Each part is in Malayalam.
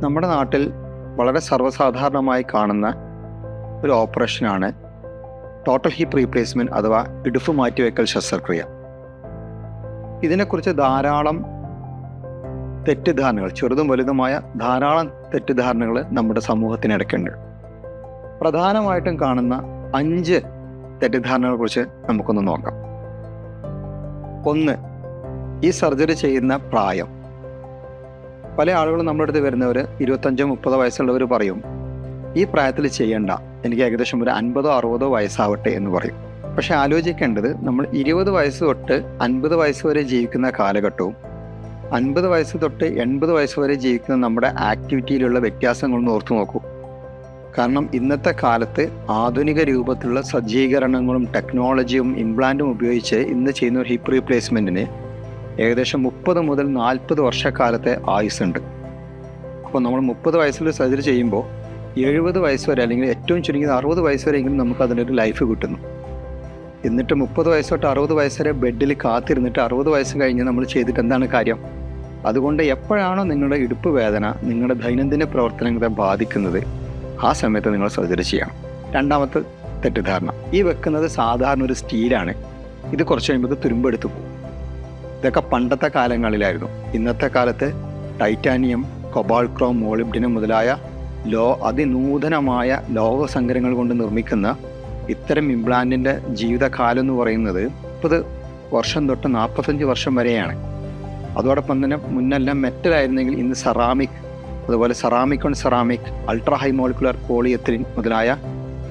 നമ്മുടെ നാട്ടിൽ വളരെ സർവസാധാരണമായി കാണുന്ന ഒരു ഓപ്പറേഷനാണ് ടോട്ടൽ ഹിപ്പ് റീപ്ലേസ്മെന്റ് അഥവാ ഇടുപ്പ് മാറ്റിവെക്കൽ ശസ്ത്രക്രിയ. ഇതിനെക്കുറിച്ച് ധാരാളം തെറ്റിദ്ധാരണകൾ ചെറുതും വലുതുമായ ധാരാളം തെറ്റിദ്ധാരണകൾ നമ്മുടെ സമൂഹത്തിനിടയ്ക്കുണ്ട്. പ്രധാനമായിട്ടും കാണുന്ന അഞ്ച് തെറ്റിദ്ധാരണകളെ കുറിച്ച് നമുക്കൊന്ന് നോക്കാം. ഒന്ന് ഈ സർജറി ചെയ്യുന്ന പ്രായം. പല ആളുകളും നമ്മുടെ അടുത്ത് വരുന്നവർ ഇരുപത്തഞ്ചോ മുപ്പതോ വയസ്സുള്ളവർ പറയും ഈ പ്രായത്തിൽ ചെയ്യണ്ട. എനിക്ക് ഏകദേശം ഒരു അൻപതോ അറുപതോ വയസ്സാവട്ടെ എന്ന് പറയും. പക്ഷെ ആലോചിക്കേണ്ടത് നമ്മൾ ഇരുപത് വയസ്സ് തൊട്ട് അൻപത് വയസ്സ് വരെ ജീവിക്കുന്ന കാലഘട്ടവും അൻപത് വയസ്സ് തൊട്ട് എൺപത് വയസ്സ് വരെ ജീവിക്കുന്ന നമ്മുടെ ആക്ടിവിറ്റിയിലുള്ള വ്യത്യാസങ്ങളൊന്ന് ഓർത്തു നോക്കൂ. കാരണം ഇന്നത്തെ കാലത്ത് ആധുനിക രൂപത്തിലുള്ള സജ്ജീകരണങ്ങളും ടെക്നോളജിയും ഇംപ്ലാന്റും ഉപയോഗിച്ച് ഇന്ന് ചെയ്യുന്ന ഒരു ഹിപ്പ് റീപ്ലേസ്മെന്റിന് ഏകദേശം മുപ്പത് മുതൽ നാൽപ്പത് വർഷക്കാലത്തെ ആയുസ്സുണ്ട്. അപ്പോൾ നമ്മൾ മുപ്പത് വയസ്സിൽ സർജറി ചെയ്യുമ്പോൾ എഴുപത് വയസ്സ് വരെ അല്ലെങ്കിൽ ഏറ്റവും ചുരുങ്ങിയത് അറുപത് വയസ്സ് വരെയെങ്കിലും നമുക്ക് അതിനൊരു ലൈഫ് കിട്ടുന്നു. എന്നിട്ട് മുപ്പത് വയസ്സ് തൊട്ട് അറുപത് വയസ്സ് വരെ ബെഡിൽ കാത്തിരുന്നിട്ട് അറുപത് വയസ്സ് കഴിഞ്ഞ് നമ്മൾ ചെയ്തിട്ട് എന്താണ് കാര്യം? അതുകൊണ്ട് എപ്പോഴാണോ നിങ്ങളുടെ ഇടുപ്പ് വേദന നിങ്ങളുടെ ദൈനംദിന പ്രവർത്തനങ്ങളെ ബാധിക്കുന്നത് ആ സമയത്ത് നിങ്ങൾ സർജറി ചെയ്യണം. രണ്ടാമത്തെ തെറ്റിദ്ധാരണ. ഈ വെക്കുന്നത് സാധാരണ ഒരു സ്റ്റീലാണ്. ഇത് കുറച്ച് കഴിയുമ്പോൾ തുരുമ്പെടുത്തു പോകും. ഇതൊക്കെ പണ്ടത്തെ കാലങ്ങളിലായിരുന്നു. ഇന്നത്തെ കാലത്ത് ടൈറ്റാനിയം കൊബാൾ ക്രോം മോളിബ്ഡിനം മുതലായ ലോ അതിനൂതനമായ ലോഹസങ്കരങ്ങൾ കൊണ്ട് നിർമ്മിക്കുന്ന ഇത്തരം ഇംപ്ലാന്റിന്റെ ജീവിതകാലം എന്ന് പറയുന്നത് മുപ്പത് വർഷം തൊട്ട് നാൽപ്പത്തഞ്ച് വർഷം വരെയാണ്. അതോടൊപ്പം തന്നെ മുന്നെല്ലാം മെറ്റലായിരുന്നെങ്കിൽ ഇന്ന് സെറാമിക് അതുപോലെ ceramic on ceramic ultra high molecular polyethylene മുതലായ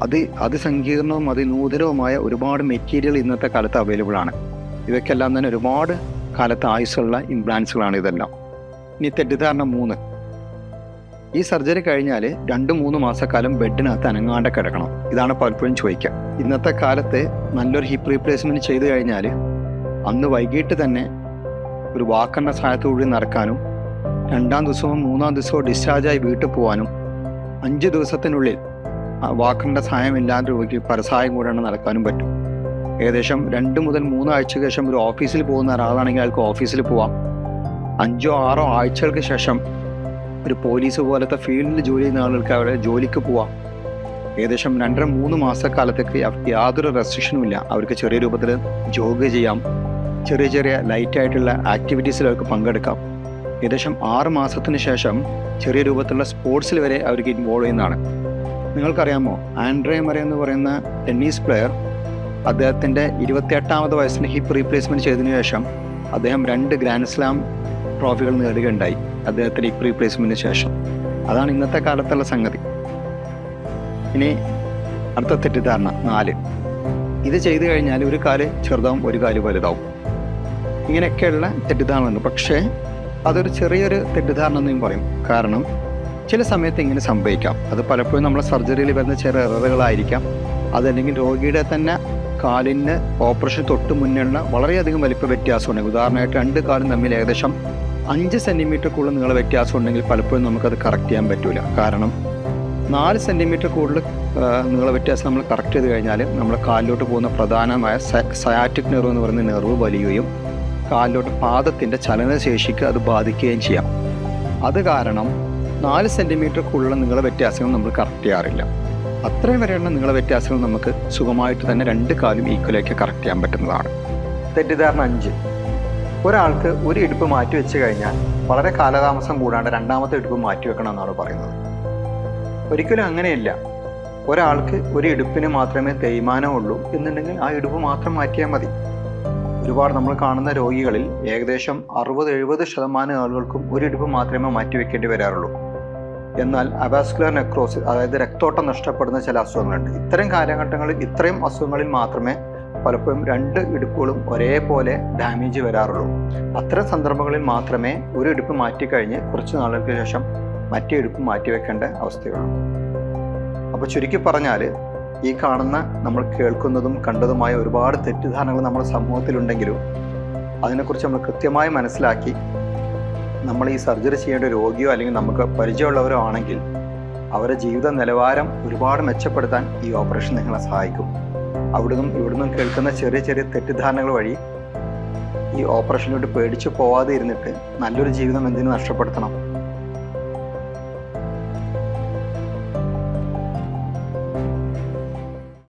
അതി അതിസങ്കീർണവും അതിനൂതനവുമായ ഒരുപാട് മെറ്റീരിയൽ ഇന്നത്തെ കാലത്ത് അവൈലബിൾ ആണ്. ഇവയ്ക്കെല്ലാം തന്നെ ഒരുപാട് കാലത്ത് ആയുസ്സുള്ള ഇംപ്ലാൻസുകളാണ് ഇതെല്ലാം. ഇനി തെറ്റിദ്ധാരണ മൂന്ന്. ഈ സർജറി കഴിഞ്ഞാൽ രണ്ട് മൂന്ന് മാസക്കാലം ബെഡിനകത്ത് അനങ്ങാണ്ട് കിടക്കണം. ഇതാണ് പലപ്പോഴും ചോദിക്കുക. ഇന്നത്തെ കാലത്ത് നല്ലൊരു ഹിപ്പ് റീപ്ലേസ്മെന്റ് ചെയ്തു കഴിഞ്ഞാൽ അന്ന് വൈകിട്ട് തന്നെ ഒരു വാക്കെണ്ണ സഹായത്തോടുകൂടി നടക്കാനും രണ്ടാം ദിവസവും മൂന്നാം ദിവസവും ഡിസ്ചാർജായി വീട്ടിൽ പോകാനും അഞ്ച് ദിവസത്തിനുള്ളിൽ വാക്കറിന്റെ സഹായമില്ലാതെ രോഗിക്ക് പരസഹായം കൂടെയാണ് നടക്കാനും പറ്റും. ഏകദേശം രണ്ട് മുതൽ മൂന്നാഴ്ചയ്ക്ക് ശേഷം ഒരു ഓഫീസിൽ പോകുന്ന ഒരാളാണെങ്കിൽ അയാൾക്ക് ഓഫീസിൽ പോവാം. അഞ്ചോ ആറോ ആഴ്ചകൾക്ക് ശേഷം ഒരു പോലീസ് പോലത്തെ ഫീൽഡിൽ ജോലി ചെയ്യുന്ന ആളുകൾക്ക് അവിടെ ജോലിക്ക് പോവാം. ഏകദേശം രണ്ടര മൂന്ന് മാസക്കാലത്തേക്ക് അവർക്ക് യാതൊരു റെസ്ട്രിക്ഷനും ഇല്ല. അവർക്ക് ചെറിയ രൂപത്തിൽ ജോഗ് ചെയ്യാം. ചെറിയ ചെറിയ ലൈറ്റായിട്ടുള്ള ആക്ടിവിറ്റീസിൽ അവർക്ക് പങ്കെടുക്കാം. ഏകദേശം ആറ് മാസത്തിന് ശേഷം ചെറിയ രൂപത്തിലുള്ള സ്പോർട്സിൽ വരെ അവർക്ക് ഇൻവോൾവ് ചെയ്യുന്നതാണ്. നിങ്ങൾക്കറിയാമോ? ആൻഡ്രേ മറ എന്ന് പറയുന്ന ടെന്നീസ് പ്ലെയർ അദ്ദേഹത്തിന്റെ ഇരുപത്തിയെട്ടാമത് വയസ്സിൽ ഹിപ്പ് റീപ്ലേസ്മെന്റ് ചെയ്തതിനു ശേഷം അദ്ദേഹം രണ്ട് ഗ്രാൻഡ് സ്ലാം ട്രോഫികൾ നേടുകയുണ്ടായി അദ്ദേഹത്തിന്റെ ഹിപ്പ് റീപ്ലേസ്മെന്റിന് ശേഷം. അതാണ് ഇന്നത്തെ കാലത്തുള്ള സംഗതി. ഇനി അടുത്ത തെറ്റിദ്ധാരണ നാല്. ഇത് ചെയ്തു കഴിഞ്ഞാൽ ഒരു കാൽ ചെറുതാവും ഒരു കാൽ വലുതാവും. ഇങ്ങനെയൊക്കെയുള്ള തെറ്റിദ്ധാരണയുണ്ട് പക്ഷേ അതൊരു ചെറിയൊരു തെറ്റിദ്ധാരണ എന്നും പറയും. കാരണം ചില സമയത്ത് ഇങ്ങനെ സംഭവിക്കാം. അത് പലപ്പോഴും നമ്മുടെ സർജറിയിൽ വരുന്ന ചെറിയ എററുകളായിരിക്കാം. അതല്ലെങ്കിൽ രോഗിയുടെ തന്നെ കാലിന് ഓപ്പറേഷൻ തൊട്ട് മുന്നുള്ള വളരെയധികം വലിപ്പ വ്യത്യാസമുണ്ട്. ഉദാഹരണമായിട്ട് രണ്ട് കാലും തമ്മിൽ ഏകദേശം അഞ്ച് സെന്റിമീറ്റർ കൂടുതൽ നീള വ്യത്യാസം ഉണ്ടെങ്കിൽ പലപ്പോഴും നമുക്കത് കറക്റ്റ് ചെയ്യാൻ പറ്റില്ല കാരണം നാല് സെന്റിമീറ്റർ കൂടുതൽ നീള വ്യത്യാസം നമ്മൾ കറക്റ്റ് ചെയ്ത് കഴിഞ്ഞാൽ നമ്മൾ കാലിലോട്ട് പോകുന്ന പ്രധാനമായ സയാറ്റിക് നെർവ് എന്ന് പറയുന്ന നെർവ് വലിയുകയും കാലിലോട്ട് പാദത്തിന്റെ ചലനശേഷിക്ക് അത് ബാധിക്കുകയും ചെയ്യാം. അത് കാരണം നാല് സെന്റിമീറ്റർ കൂടുതൽ നീള വ്യത്യാസങ്ങൾ നമ്മൾ കറക്റ്റ് ചെയ്യാറില്ല. അത്രയും വരെയുള്ള നീള വ്യത്യാസങ്ങൾ നമുക്ക് സുഖമായിട്ട് തന്നെ രണ്ട് കാലും ഈക്വലേക്ക് കറക്റ്റ് ചെയ്യാൻ പറ്റുന്നതാണ്. തെറ്റിദ്ധാരണ അഞ്ച്. ഒരാൾക്ക് ഒരു ഇടുപ്പ് മാറ്റി വെച്ച് കഴിഞ്ഞാൽ വളരെ കാലതാമസം കൂടാണ്ട് രണ്ടാമത്തെ ഇടുപ്പ് മാറ്റി വെക്കണം എന്നാണ് പറയുന്നത്. ഒരിക്കലും അങ്ങനെയല്ല. ഒരാൾക്ക് ഒരു ഇടുപ്പിന് മാത്രമേ തേയ്മാനമുള്ളൂ എന്നുണ്ടെങ്കിൽ ആ ഇടുപ്പ് മാത്രം മാറ്റിയാൽ മതി. ഒരുപാട് നമ്മൾ കാണുന്ന രോഗികളിൽ ഏകദേശം അറുപത് എഴുപത് ശതമാനം ആളുകൾക്കും ഒരു ഇടുപ്പ് മാത്രമേ മാറ്റി മാറ്റിവെക്കേണ്ടി വരാറുള്ളൂ. എന്നാൽ അവാസ്കുലർ നെക്രോസിസ് അതായത് രക്തോട്ടം നഷ്ടപ്പെടുന്ന ചില അസുഖങ്ങളുണ്ട്. ഇത്തരം കാലഘട്ടങ്ങളിൽ ഇത്രയും അസുഖങ്ങളിൽ മാത്രമേ പലപ്പോഴും രണ്ട് ഇടുപ്പുകളും ഒരേപോലെ ഡാമേജ് വരാറുള്ളൂ. അത്തരം സന്ദർഭങ്ങളിൽ മാത്രമേ ഒരു ഇടുപ്പ് മാറ്റിക്കഴിഞ്ഞ് കുറച്ച് നാളുകൾക്ക് ശേഷം മറ്റേ ഇടുപ്പ് മാറ്റിവെക്കേണ്ട അവസ്ഥയുള്ളൂ. അപ്പോൾ ചുരുക്കി പറഞ്ഞാൽ ഈ കാണുന്ന നമ്മൾ കേൾക്കുന്നതും കണ്ടതുമായ ഒരുപാട് തെറ്റിദ്ധാരണകൾ നമ്മുടെ സമൂഹത്തിലുണ്ടെങ്കിലും അതിനെക്കുറിച്ച് നമ്മൾ കൃത്യമായി മനസ്സിലാക്കി നമ്മൾ ഈ സർജറി ചെയ്യേണ്ട രോഗിയോ അല്ലെങ്കിൽ നമുക്ക് പരിചയമുള്ളവരോ ആണെങ്കിൽ അവരുടെ ജീവിത നിലവാരം ഒരുപാട് മെച്ചപ്പെടുത്താൻ ഈ ഓപ്പറേഷൻ നിങ്ങളെ സഹായിക്കും. അവിടുന്നും ഇവിടുന്നും കേൾക്കുന്ന ചെറിയ ചെറിയ തെറ്റിദ്ധാരണകൾ വഴി ഈ ഓപ്പറേഷനിലോട്ട് പേടിച്ചു പോവാതെ ഇരുന്നിട്ട് നല്ലൊരു ജീവിതം എന്തിനു നഷ്ടപ്പെടുത്തണം.